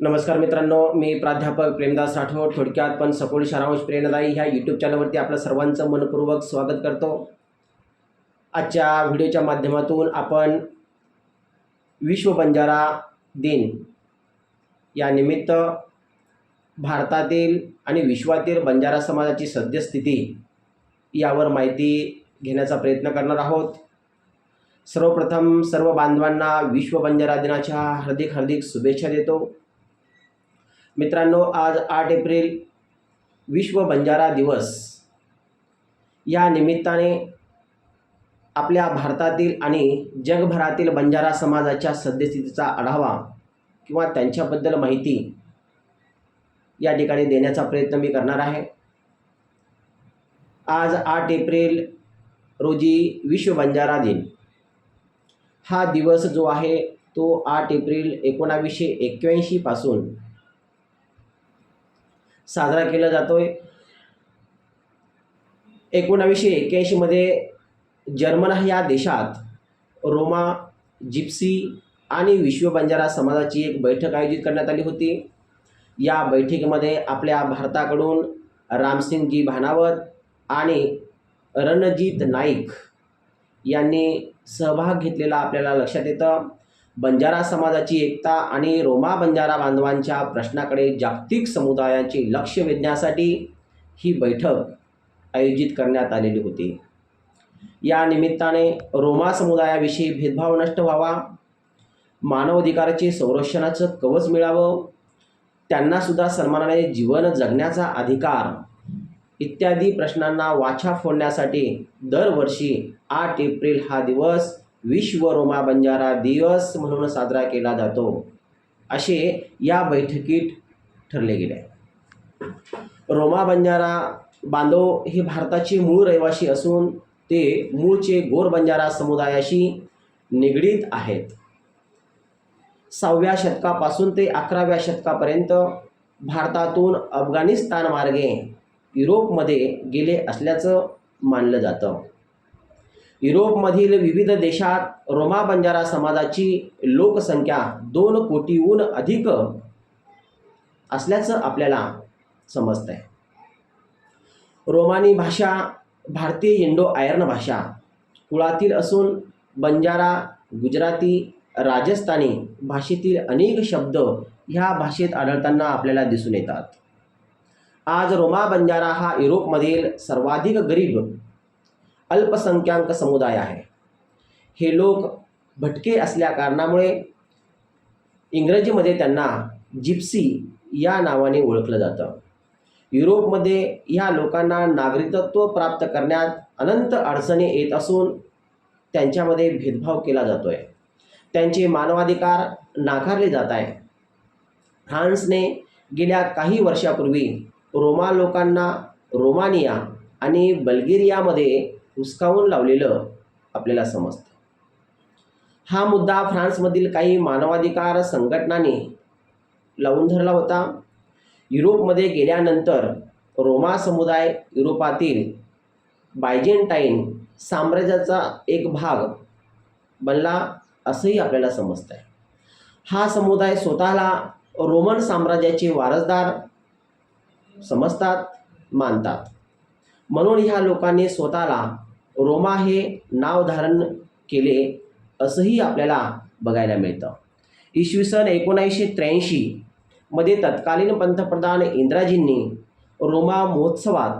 नमस्कार मित्रांनो मी प्राध्यापक प्रेमदास राठोड थोडक्यात पण सखोल सारांश प्रेरणादायी ह्या यूट्यूब चॅनलवरती आपलं सर्वांचं मनपूर्वक स्वागत करतो. आजच्या व्हिडिओच्या माध्यमातून आपण विश्व बंजारा दिन या निमित्त भारतातील आणि विश्वातील बंजारा समाजाची सद्यस्थिती यावर माहिती घेण्याचा प्रयत्न करणार आहोत. सर्वप्रथम सर्व बांधवांना विश्व बंजारा दिनाच्या हार्दिक हार्दिक शुभेच्छा देतो. मित्रांनो आज आठ एप्रिल विश्व बंजारा दिवस. या निमित्ताने आपल्या भारतातील आणि जगभरातील बंजारा समाजाच्या सद्यस्थितीचा आढावा किंवा त्यांच्याबद्दल माहिती या ठिकाणी देण्याचा प्रयत्न मी करणार आहे. आज आठ एप्रिल रोजी विश्व बंजारा दिन. हा दिवस जो आहे तो आठ एप्रिल एकोणावीसशे एक्क्याऐंशीपासून साजरा केला जातोय. एकोणावीसशे एक्क्याऐंशीमध्ये जर्मन या देशात रोमा जिप्सी आणि विश्व बंजारा समाजाची एक बैठक आयोजित करण्यात आली होती. या बैठकीमध्ये आपल्या भारताकडून रामसिंगजी भानावत आणि रणजित नाईक यांनी सहभाग घेतलेला आपल्याला लक्षात येतं. बंजारा समाजाची एकता आणि रोमा बंजारा बांधवांच्या प्रश्नाकडे जागतिक समुदायाचे लक्ष वेधण्यासाठी ही बैठक आयोजित करण्यात आलेली होती. या निमित्ताने रोमा समुदायाविषयी भेदभाव नष्ट व्हावा मानवाधिकाराचे संरक्षणाचं कवच मिळावं त्यांनासुद्धा सन्मानाने जीवन जगण्याचा अधिकार इत्यादी प्रश्नांना वाचा फोडण्यासाठी दरवर्षी आठ एप्रिल हा दिवस विश्व रोमा बंजारा दिवस म्हणून साजरा केला जातो. असे या बैठकीत ठरले गेले. रोमा बंजारा बांधव हे भारताचे मूळ रहिवासी असून ते मूळचे गोर बंजारा समुदायाशी निगडीत आहेत. सहाव्या शतकापासून ते अकराव्या शतकापर्यंत भारतातून अफगाणिस्तान मार्गे युरोपमध्ये गेले असल्याचं मानलं जातं. युरोपमधील विविध देशात रोमा बंजारा समाजाची लोकसंख्या दोन कोटीहून अधिक असल्याचं आपल्याला समजतं आहे रोमानी भाषा भारतीय इंडो आयर्न भाषा कुळातील असून बंजारा गुजराती राजस्थानी भाषेतील अनेक शब्द ह्या भाषेत आढळताना आपल्याला दिसून येतात. आज रोमा बंजारा हा युरोपमधील सर्वाधिक गरीब अल्पसंख्याक समुदाय आहे. हे लोक भटके असल्या कारणामुळे इंग्रजीमध्ये त्यांना जिप्सी या नावाने ओळखलं जातं. युरोपमध्ये ह्या लोकांना नागरिकत्व प्राप्त करण्यात अनंत अडचणी येत असून त्यांच्यामध्ये भेदभाव केला जातो आहे त्यांचे मानवाधिकार नाकारले जात आहे. फ्रान्सने गेल्या काही वर्षापूर्वी रोमा लोकांना रोमानिया आणि बल्गेरियामध्ये हुसकावून लावलेलं आपल्याला समजतं. हा मुद्दा फ्रान्समधील काही मानवाधिकार संघटनांनी लावून धरला होता. युरोपमध्ये गेल्यानंतर रोमा समुदाय युरोपातील बायजेंटाईन साम्राज्याचा एक भाग बनला असंही आपल्याला समजतं आहे हा समुदाय स्वतःला रोमन साम्राज्याचे वारसदार समजतात मानतात. म्हणून ह्या लोकांनी स्वतःला रोमा हे नाव धारण केले असंही आपल्याला बघायला मिळतं. इसवी सन एकोणीसशे त्र्याऐंशी मध्ये तत्कालीन पंतप्रधान इंदिराजींनी रोमा महोत्सवात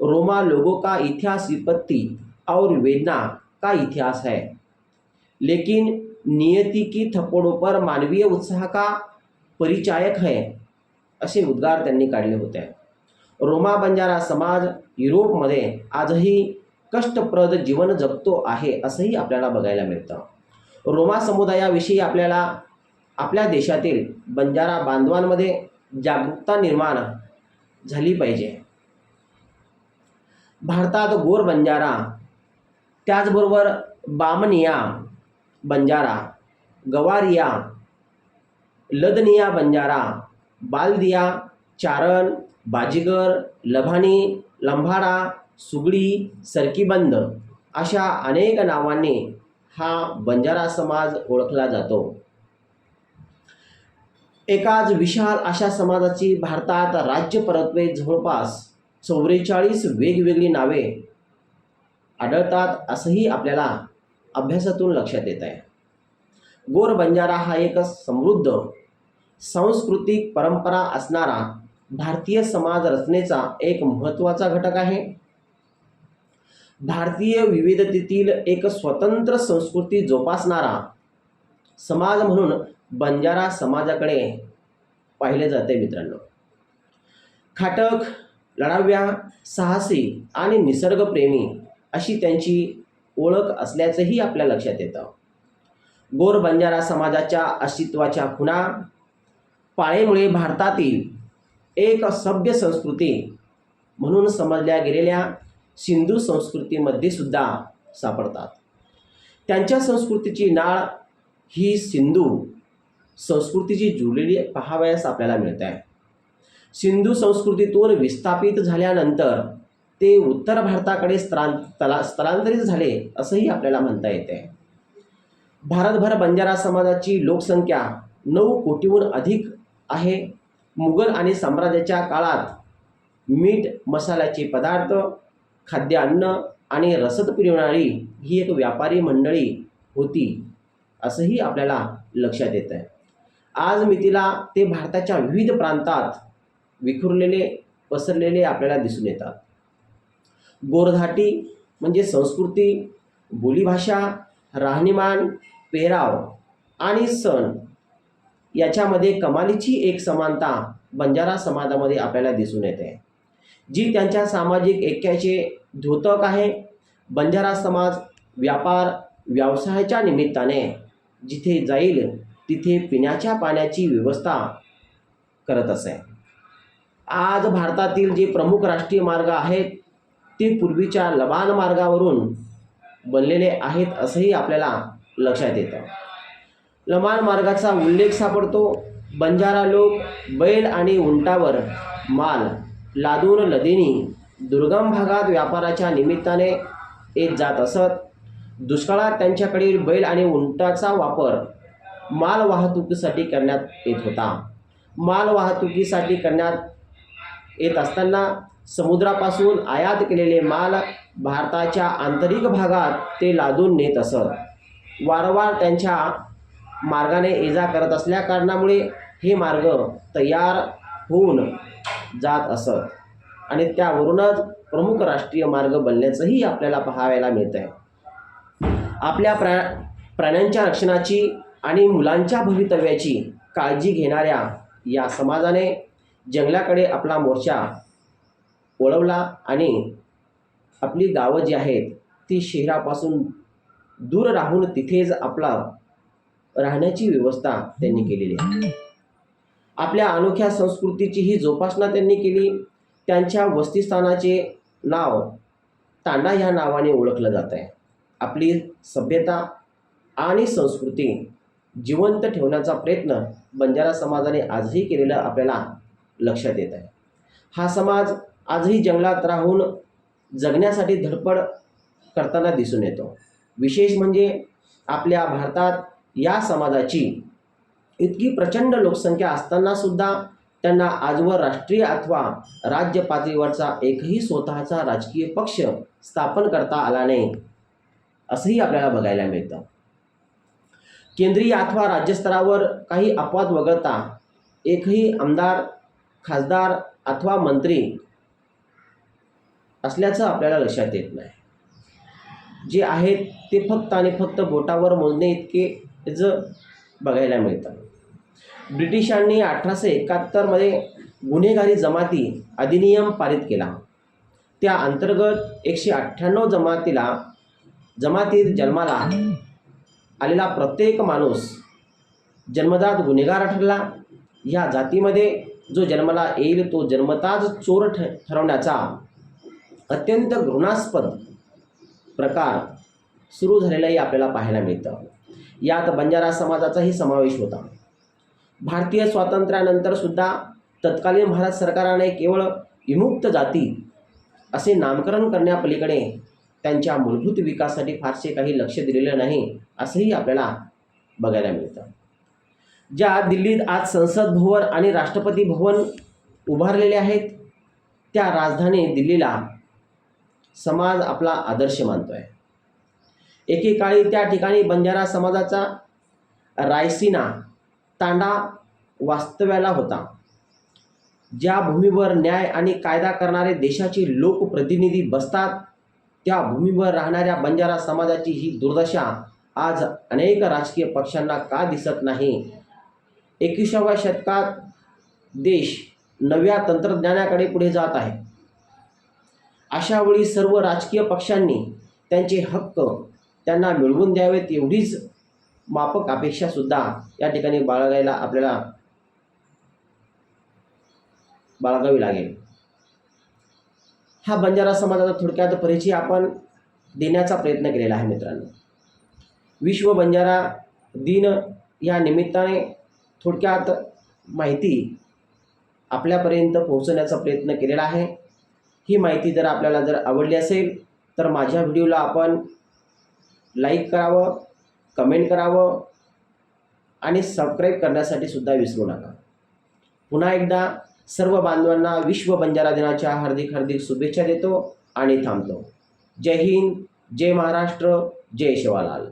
रोमा लोगों का इतिहास विपत्ति और वेदना का इतिहास है. लेकिन नियति की थप्पड़ों पर मानवीय उत्साह का परिचायक है असे उद्गार त्यांनी काढले होते. रोमा बंजारा समाज युरोपमध्ये आजही कष्टप्रद जीवन जगतो आहे असंही आपल्याला बघायला मिळतं. रोमा समुदायाविषयी आपल्याला आपल्या देशातील बंजारा बांधवांमध्ये जागरूकता निर्माण झाली पाहिजे. भारतात गोर बंजारा त्याचबरोबर बामनिया बंजारा गवारिया लदनिया बंजारा बालदिया चारण बाजीगर लभानी लंभाडा सुगडी सरकीबंद अशा अनेक नावांनी हा बंजारा समाज ओळखला जातो. एकाच विशाल अशा समाजाची भारतात राज्य परत्वे जवळपास चौवेचाळीस वेगवेगळी नावे आढळतात असंही आपल्याला अभ्यासातून लक्षात येत आहे. गोर बंजारा हा एक समृद्ध सांस्कृतिक परंपरा असणारा भारतीय समाज रचनेचा एक महत्त्वाचा घटक आहे. भारतीय विविधतेतील एक स्वतंत्र संस्कृती जोपासणारा समाज म्हणून बंजारा समाजाकडे पाहिले जाते मित्रांनो. खाटक लढाव्या साहसी आणि निसर्गप्रेमी अशी त्यांची ओळख असल्याचंही आपल्या लक्षात येतं. गोर बंजारा समाजाच्या अस्तित्वाच्या खुणा पाळेमुळे भारतातील एक सभ्य संस्कृती म्हणून समजल्या गेलेल्या सिंधू संस्कृतीमध्ये सुद्धा सापडतात. त्यांच्या संस्कृतीची नाळ ही सिंधू संस्कृतीची जुळलेली पहावयास आपल्याला मिळत आहे. सिंधू संस्कृतीतून विस्थापित झाल्यानंतर ते उत्तर भारताकडे स्थलां स्थला स्थलांतरित झाले असंही आपल्याला म्हणता येते. भारतभर बंजारा समाजाची लोकसंख्या नऊ कोटीहून अधिक आहे. मुघल आणि साम्राज्याच्या काळात मीठ मसाल्याचे पदार्थ खाद्य अन्न आणि रसद पुरवणारी ही एक व्यापारी मंडळी होती असंही आपल्याला लक्षात येतं आहे आज मितीला ते भारताच्या विविध प्रांतात विखुरलेले पसरलेले आपल्याला दिसून येतात. गोरधाटी म्हणजे संस्कृती बोलीभाषा राहणीमान पेहराव आणि सण याच्यामध्ये कमालीची एक समानता बंजारा समाजामध्ये आपल्याला दिसून येते. जी त्यांच्या सामाजिक ऐक्याचे द्योतक आहे. बंजारा समाज व्यापार व्यवसायाच्या निमित्ताने जिथे जाईल तिथे पिण्याच्या पाण्याची व्यवस्था करत असे. आज भारतातील जे प्रमुख राष्ट्रीय मार्ग आहेत ते पूर्वीच्या लबान मार्गावरून बनलेले आहेत असंही आपल्याला लक्षात येतं. लबान मार्गाचा उल्लेख सापडतो. बंजारा लोक बैल आणि उंटावर माल लादून नदीनी दुर्गम भागात व्यापाराच्या निमित्ताने येत जात असत. दुष्काळात त्यांच्याकडील बैल आणि उंटाचा वापर माल वाहतुकीसाठी करण्यात येत होता. माल वाहतुकीसाठी करण्यात येत असताना समुद्रापासून आयात केलेले माल भारताच्या आंतरिक भागात ते लादून नेत असत. वारंवार त्यांच्या मार्गाने ये जा करत असल्या कारणामुळे हे मार्ग तयार होऊन जात असत. आणि त्यावरूनच प्रमुख राष्ट्रीय मार्ग बनल्याचंही आपल्याला पाहायला मिळतं आहे आपल्या प्रा प्राण्यांच्या रक्षणाची आणि मुलांच्या भवितव्याची काळजी घेणाऱ्या या समाजाने जंगलाकडे आपला मोर्चा वळवला आणि आपली गावं जी आहेत ती शहरापासून दूर राहून तिथेच आपला राहण्याची व्यवस्था त्यांनी केलेली आहे. आपल्या अनोख्या संस्कृतीची ही जोपासना त्यांनी केली. त्यांच्या वस्तीस्थानाचे नाव तांडा ह्या नावाने ओळखलं जात आहे. आपली सभ्यता आणि संस्कृती जिवंत ठेवण्याचा प्रयत्न बंजारा समाजाने आजही केलेला आपल्याला लक्षात येत आहे. हा समाज आजही जंगलात राहून जगण्यासाठी धडपड करताना दिसून येतो. विशेष म्हणजे आपल्या भारतात या समाजाची इतकी प्रचंड लोकसंख्या असताना सुद्धा त्यांना आजवर राष्ट्रीय अथवा राज्य पातळीवरचा एकही स्वतःचा राजकीय पक्ष स्थापन करता आला नाही असंही आपल्याला बघायला मिळतं. केंद्रीय अथवा राज्यस्तरावर काही अपवाद वगळता एकही आमदार खासदार अथवा मंत्री असल्याचं आपल्याला लक्षात येत नाही. जे आहेत ते फक्त आणि फक्त बोटावर मोजणे इतके ज बघायला मिळतं. ब्रिटिशांनी अठराशे एकाहत्तरमध्ये गुन्हेगारी जमाती अधिनियम पारित केला. त्या अंतर्गत एकशे अठ्ठ्याण्णव जमातीला जमातीत जन्माला आलेला प्रत्येक माणूस जन्मदात गुन्हेगार ठरला. ह्या जातीमध्ये जो जन्माला येईल तो जन्मताच चोर ठ ठरवण्याचा अत्यंत घृणास्पद प्रकार सुरू झालेलाही आपल्याला पाहायला मिळतं. यात बंजारा समाजाचाही समावेश होता. भारतीय स्वातंत्र्यानंतर सुद्धा तत्कालीन भारत सरकाराने केवळ विमुक्त जाती असे नामकरण करण्यापलीकडे त्यांच्या मूलभूत विकासासाठी फारसे काही लक्ष दिलेलं नाही असंही आपल्याला बघायला मिळतं. ज्या दिल्लीत आज संसद भवन आणि राष्ट्रपती भवन उभारलेले आहेत त्या राजधानी दिल्लीला समाज आपला आदर्श मानतो आहे एकेकाळी त्या ठिकाणी बंजारा समाजाचा रायसीना तांडा वास्तव्याला होता. ज्या भूमीवर न्याय आणि कायदा करणारे देशाचे लोकप्रतिनिधी बसतात त्या भूमीवर राहणाऱ्या बंजारा समाजाची ही दुर्दशा आज अनेक राजकीय पक्षांना का दिसत नाही? एकविसाव्या शतकात देश नव्या तंत्रज्ञानाकडे पुढे जात आहे. अशावेळी सर्व राजकीय पक्षांनी त्यांचे हक्क त्यांना मिळवून द्यावेत एवढीच मापक अपेक्षासुद्धा या ठिकाणी बाळगायला आपल्याला बाळगावी लागेल. हा बंजारा समाजाचा थोडक्यात परिचय आपण देण्याचा प्रयत्न केलेला आहे मित्रांनो. विश्व बंजारा दिन या निमित्ताने थोडक्यात माहिती आपल्यापर्यंत पोहोचवण्याचा प्रयत्न केलेला आहे. ही माहिती जर आपल्याला जर आवडली असेल तर माझ्या व्हिडिओला आपण लाईक करावं कमेंट करावं आणि सबस्क्राईब करण्यासाठी सुद्धा विसरू नका. पुन्हा एकदा सर्व बांधवांना विश्व बंजारा दिनाच्या हार्दिक हार्दिक शुभेच्छा देतो आणि थांबतो. जय हिंद जय महाराष्ट्र जय शिवालाल.